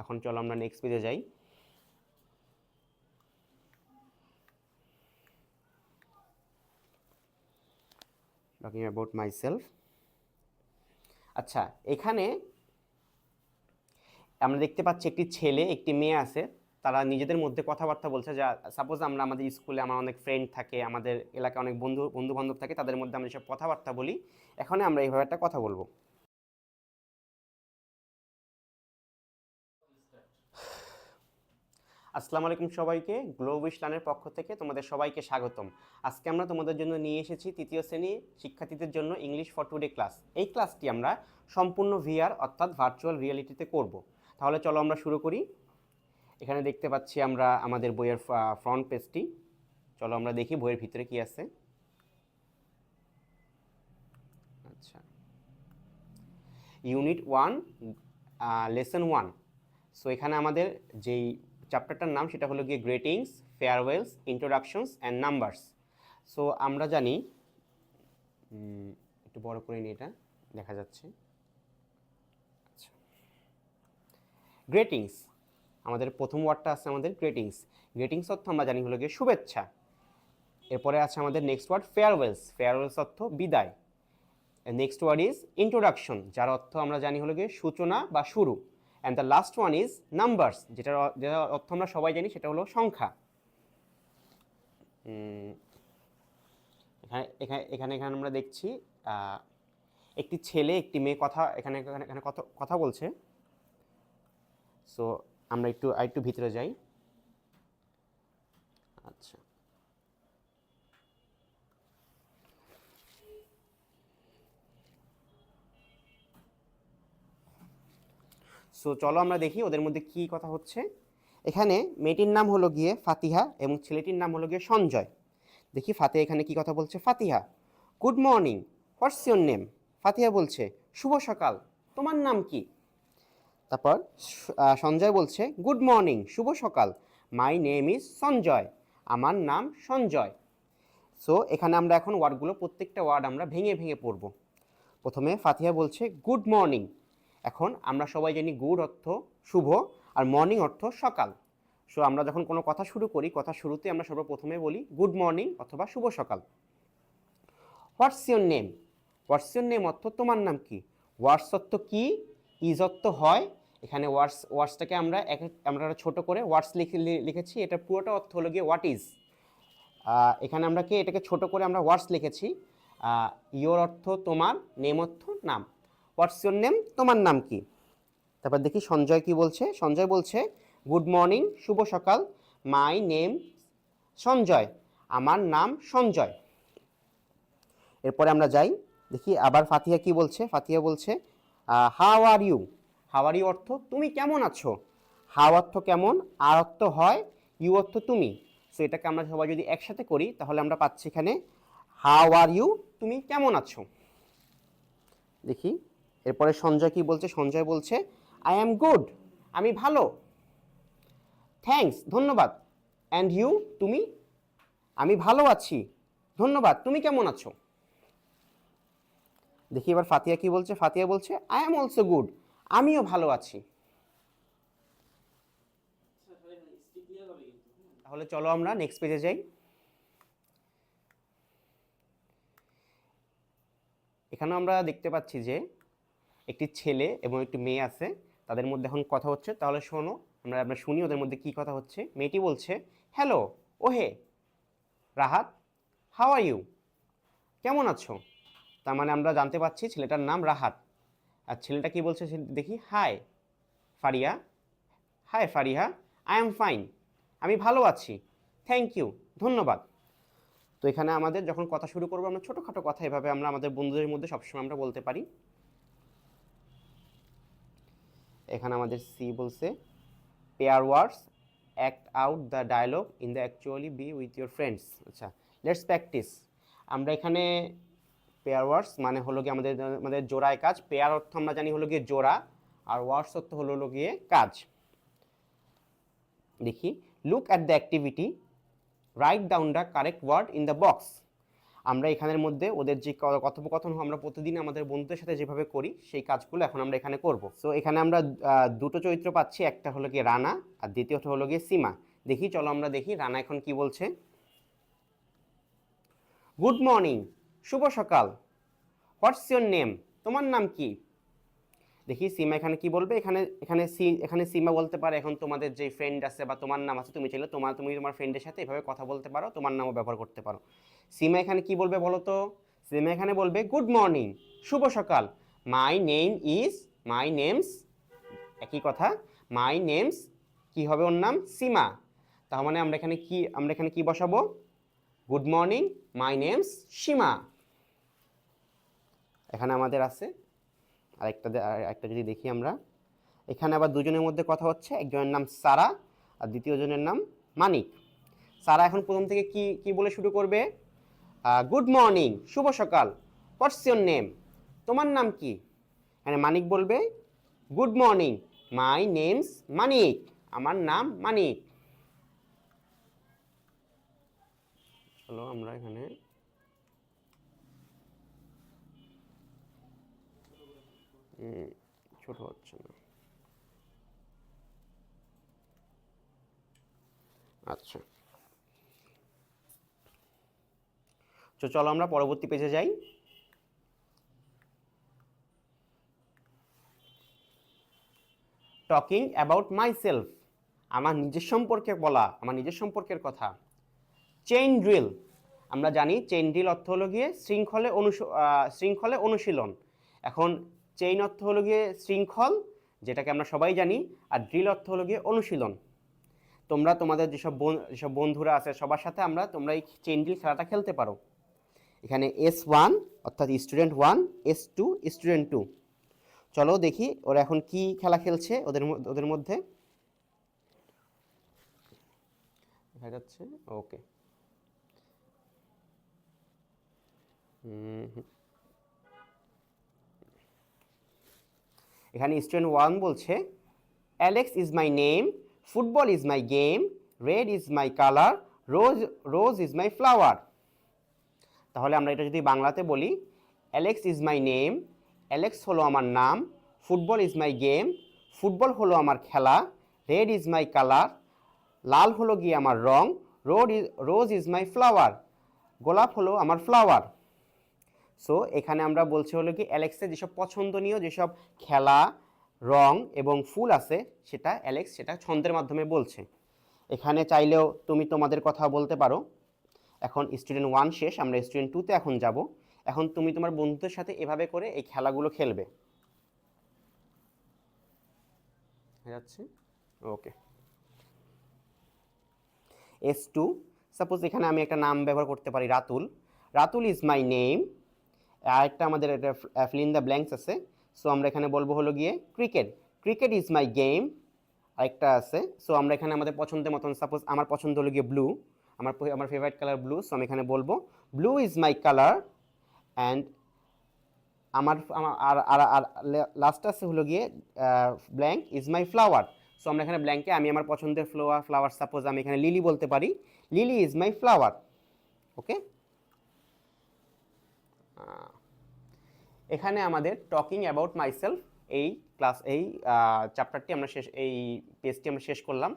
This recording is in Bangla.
এখন চলো আমরা নেক্সট পেজে যাই। টকিং অ্যাবাউট মাইসেলফ আচ্ছা এখানে আমরা দেখতে পাচ্ছি একটি ছেলে, একটি মেয়ে আছে। তারা নিজেদের মধ্যে কথাবার্তা বলছে যা সাপোজ আমরা আমাদের স্কুলে আমার অনেক ফ্রেন্ড থাকে, আমাদের এলাকায় অনেক বন্ধু বন্ধু বান্ধব থাকে, তাদের মধ্যে আমরা সব কথাবার্তা বলি এখন আমরা এইভাবে একটা কথা বলব। আসসালামু আলাইকুম সবাইকে গ্লোব ইসলামের পক্ষ থেকে তোমাদের সবাইকে স্বাগতম। আজকে আমরা তোমাদের জন্য নিয়ে এসেছি তৃতীয় শ্রেণি শিক্ষার্থীদের জন্য ইংলিশ ফর টুডে ক্লাস এই ক্লাসটি আমরা সম্পূর্ণ ভিআর অর্থাৎ ভার্চুয়াল রিয়েলিটিতে করব। তাহলে চলো আমরা শুরু করি। এখানে দেখতে পাচ্ছি আমরা আমাদের বইয়ের ফ্রন্ট পেজটি চলো আমরা দেখি বইয়ের ভিতরে কি আছে। আচ্ছা। Unit one lesson one so এখানে আমাদের যেই চ্যাপ্টারটার নাম সেটা হলো গিয়ে greetings, farewells, introductions and numbers. So আমরা জানি একটু বড় করে নিই এটা, দেখা যাচ্ছে। আচ্ছা। গ্রেটিংস, আমাদের প্রথম ওয়ার্ডটা আছে আমাদের গ্রেটিংস। গ্রেটিংস অর্থ আমরা জানি হলো গিয়ে শুভেচ্ছা। এরপরে আছে আমাদের নেক্সট ওয়ার্ড, ফেয়ারওয়েলস। ফেয়ারওয়েলস অর্থ বিদায়। নেক্সট ওয়ার্ড ইজ ইন্ট্রোডাকশন, যার অর্থ আমরা জানি হলো গিয়ে সূচনা বা শুরু। And the last one is numbers যেটার যেটা অর্থ আমরা সবাই জানি, সেটা হলো সংখ্যা। এখানে এখানে এখানে এখানে আমরা দেখছি একটি ছেলে, একটি মেয়ে কথা, এখানে এখানে কথা কথা বলছে। সো আমরা একটু আর একটু ভিতরে যাই। আচ্ছা। সো চলো আমরা দেখি ওদের মধ্যে কি কথা হচ্ছে। এখানে মেয়েটির নাম হলো গিয়ে ফাতিহা এবং ছেলেটির নাম হলো গিয়ে সঞ্জয়। দেখি ফাতিহা এখানে কি কথা বলছে? Fatiha good morning what's your name Fatiha বলছে, শুভ সকাল, তোমার নাম কি? তারপর সঞ্জয় বলছে গুড মর্নিং শুভ সকাল মাই নেম ইজ সঞ্জয়, আমার নাম সঞ্জয়। সো এখানে আমরা এখন ওয়ার্ডগুলো প্রত্যেকটা ওয়ার্ড আমরা ভেঙে ভেঙে পড়ব। প্রথমে ফাতিহা বলছে গুড মর্নিং এখন আমরা সবাই জানি গুড অর্থ শুভ আর মর্নিং অর্থ সকাল। সো আমরা যখন কোনো কথা শুরু করি, কথা শুরুতে আমরা সর্বপ্রথমে বলি গুড মর্নিং অথবা শুভ সকাল। What's your name what's your name অর্থ তোমার নাম কি? ওয়ার্ডস অর্থ কি? ইজ অর্থ হয়? এখানে ওয়ার্ডস ওয়ার্ডসটাকে আমরা এক, আমরা ছোট করে ওয়ার্ডস লিখে লিখেছি। এটা পুরোটা অর্থ হলো গিয়ে হোয়াট ইজ এখানে আমরা কি এটাকে ছোট করে আমরা ওয়ার্ডস লিখেছি। ইয়োর অর্থ তোমার নেম অর্থ নাম। হোয়াটস ইউর নেম তোমার নাম কি? তারপর দেখি সঞ্জয় কি বলছে? সঞ্জয় বলছে গুড মর্নিং শুভ সকাল। My name Sanjay. আমার নাম সঞ্জয়। এরপরে আমরা যাই, দেখি আবার ফাতিহা কি বলছে? ফাতিহা বলছে how are you how are you অর্থ, তুমি কেমন আছো? হাউ অর্থ কেমন? আর অর্থ হয় ইউ অর্থ তুমি? সো এটাকে আমরা সবাই যদি একসাথে করি, তাহলে আমরা পাচ্ছি এখানে হাউ আর ইউ তুমি কেমন আছো? দেখি এরপরে সঞ্জয় কি বলছে? সঞ্জয় বলছে আই অ্যাম গুড আমি ভালো। থ্যাঙ্কস ধন্যবাদ। অ্যান্ড ইউ তুমি? আমি ভালো আছি। ধন্যবাদ, তুমি কেমন আছো? দেখি এবার ফাতিয়া কি বলছে? ফাতিয়া বলছে আই অ্যাম অলসো গুড আমিও ভালো আছি। তাহলে চলো আমরা নেক্সট পেজে যাই। এখানেও আমরা দেখতে পাচ্ছি যে একটি ছেলে এবং একটি মেয়ে আছে, তাদের মধ্যে এখন কথা হচ্ছে। তাহলে শোনো, আমরা আমরা শুনি ওদের মধ্যে কি কথা হচ্ছে। মেয়েটি বলছে হ্যালো ওহে, রাহাত হাউ আর ইউ কেমন আছো? তার মানে আমরা জানতে পারছি ছেলেটার নাম রাহাত। আর ছেলেটা কি বলছে দেখি hi Fariya hi Fariha I am fine আমি ভালো আছি থ্যাংক ইউ ধন্যবাদ। তো এখানে আমাদের যখন কথা শুরু করব, আমরা ছোটোখাটো কথা এভাবে আমরা আমাদের বন্ধুদের মধ্যে সবসময় আমরা বলতে পারি। এখানে আমাদের সি বলছে pair words act out the dialogue in the actually be with your friends আচ্ছা লেটস প্র্যাকটিস আমরা এখানে পেয়ার ওয়ার্ডস মানে হলো গিয়ে আমাদের আমাদের জোড়ায় কাজ। পেয়ার অর্থ আমরা জানি হলো গিয়ে জোড়া, আর ওয়ার্ডস অর্থ হলো হলো গিয়ে কাজ। দেখি look at the activity write down the correct word in the box আমরা এখানের মধ্যে ওদের যে কথোপকথন আমরা প্রতিদিন আমাদের বন্ধুদের সাথে যেভাবে করি, সেই কাজগুলো এখন আমরা এখানে করব। তো এখানে আমরা দুটো চরিত্র পাচ্ছি, একটা হলো গিয়ে রানা, আর দ্বিতীয়টা হলো গিয়ে সীমা। দেখি, চলো আমরা দেখি রানা এখন কি বলছে। গুড মর্নিং শুভ সকাল। হোয়াটস ইউর নেম তোমার নাম কি? দেখি সীমা এখানে কি বলবে? এখানে এখানে সি, এখানে সীমা বলতে পারে, এখন তোমাদের যে ফ্রেন্ড আছে বা তোমার নাম আছে, তুমি চাইলে তোমার, তুমি তোমার ফ্রেন্ডের সাথে এভাবে কথা বলতে পারো, তোমার নামও ব্যবহার করতে পারো। সীমা এখানে কি বলবে বলো তো? সীমা এখানে বলবে গুড মর্নিং শুভ সকাল। My name is my names একই কথা মাই নেমস কি হবে ওর নাম? সীমা। তার মানে আমরা এখানে কি, আমরা এখানে কি বসাবো? Good morning my names Seema. এখানে আমাদের আছে আরেকটা আর একটা যদি দেখি আমরা। এখানে আবার দুজনের মধ্যে কথা হচ্ছে, একজনের নাম সারা আর দ্বিতীয় জনের নাম মানিক। সারা এখন প্রথম থেকে কি কি বলে শুরু করবে? গুড মর্নিং শুভ সকাল হোয়াটস ইয়োর নেম তোমার নাম কি? মানে মানিক বলবে good morning my names Manik, আমার নাম মানিক। চলো আমরা এখানে ছোট হচ্ছে না। আচ্ছা। চলো আমরা পরবর্তী পেজে যাই। টকিং অ্যাবাউট মাই সেলফ আমার নিজের সম্পর্কে বলা, আমার নিজের সম্পর্কের কথা। চেইন ড্রিল আমরা জানি চেইন ড্রিল অর্থ হলো গিয়ে শৃঙ্খলে অনুস শৃঙ্খলে অনুশীলন। এখন চেইন অর্থ হলো গিয়ে শৃঙ্খল, যেটাকে আমরা সবাই জানি, আর ড্রিল অর্থ হলো গিয়ে অনুশীলন। তোমরা, তোমাদের যেসব যেসব বন্ধুরা আছে সবার সাথে আমরা, তোমরা এই চেইন ড্রিল খেলাটা খেলতে পারো। এখানে এস ওয়ান অর্থাৎ student one S two student two চলো দেখি ওরা এখন কি খেলা খেলছে ওদের ওদের মধ্যে। দেখা যাচ্ছে ওকে এখানে স্টুডেন্ট ওয়ান বলছে Alex is my name football is my game red is my colour rose rose is my flower তাহলে আমরা এটা যদি বাংলাতে বলি Alex is my name Alex হলো আমার নাম football is my game football হলো আমার খেলা রেড ইজ মাই কালার লাল হলো গিয়ে আমার রং road is rose is my flower গোলাপ হলো আমার ফ্লাওয়ার সো এখানে আমরা বলছি হলো কি অ্যালেক্সের যেসব পছন্দনীয় যেসব খেলা, রং এবং ফুল আছে, সেটা অ্যালেক্স সেটা ছন্দের মাধ্যমে বলছে। এখানে চাইলেও তুমি তোমাদের কথা বলতে পারো। এখন স্টুডেন্ট ওয়ান শেষ, আমরা স্টুডেন্ট টুতে এখন যাব। এখন তুমি তোমার বন্ধুদের সাথে এভাবে করে এই খেলাগুলো খেলবে। যাচ্ছে? ওকে এস টু সাপোজ এখানে আমি একটা নাম ব্যবহার করতে পারি, Ratul. Ratul is my name আরেকটা আমাদের একটা ফিল দ্য ব্ল্যাঙ্কস আছে। সো আমরা এখানে বলব হলো গিয়ে cricket cricket is my game আরেকটা আছে। সো আমরা এখানে আমাদের পছন্দের মতন সাপোজ আমার পছন্দ হলো গিয়ে ব্লু আমার আমার ফেভারিট কালার ব্লু সো আমি এখানে বলব blue is my colour and আমার আর আর আর লাস্ট আছে হলো গিয়ে blank is my flower so আমরা এখানে ব্ল্যাঙ্কে আমি আমার পছন্দের ফ্লাওয়ার ফ্লাওয়ার সাপোজ আমি এখানে লিলি বলতে পারি। Lily is my flower okay এখানে আমাদের টকিং অ্যাবাউট মাইসেলফ এই ক্লাস এই চ্যাপ্টারটি আমরা শেষ, এই পেজটি আমরা শেষ করলাম।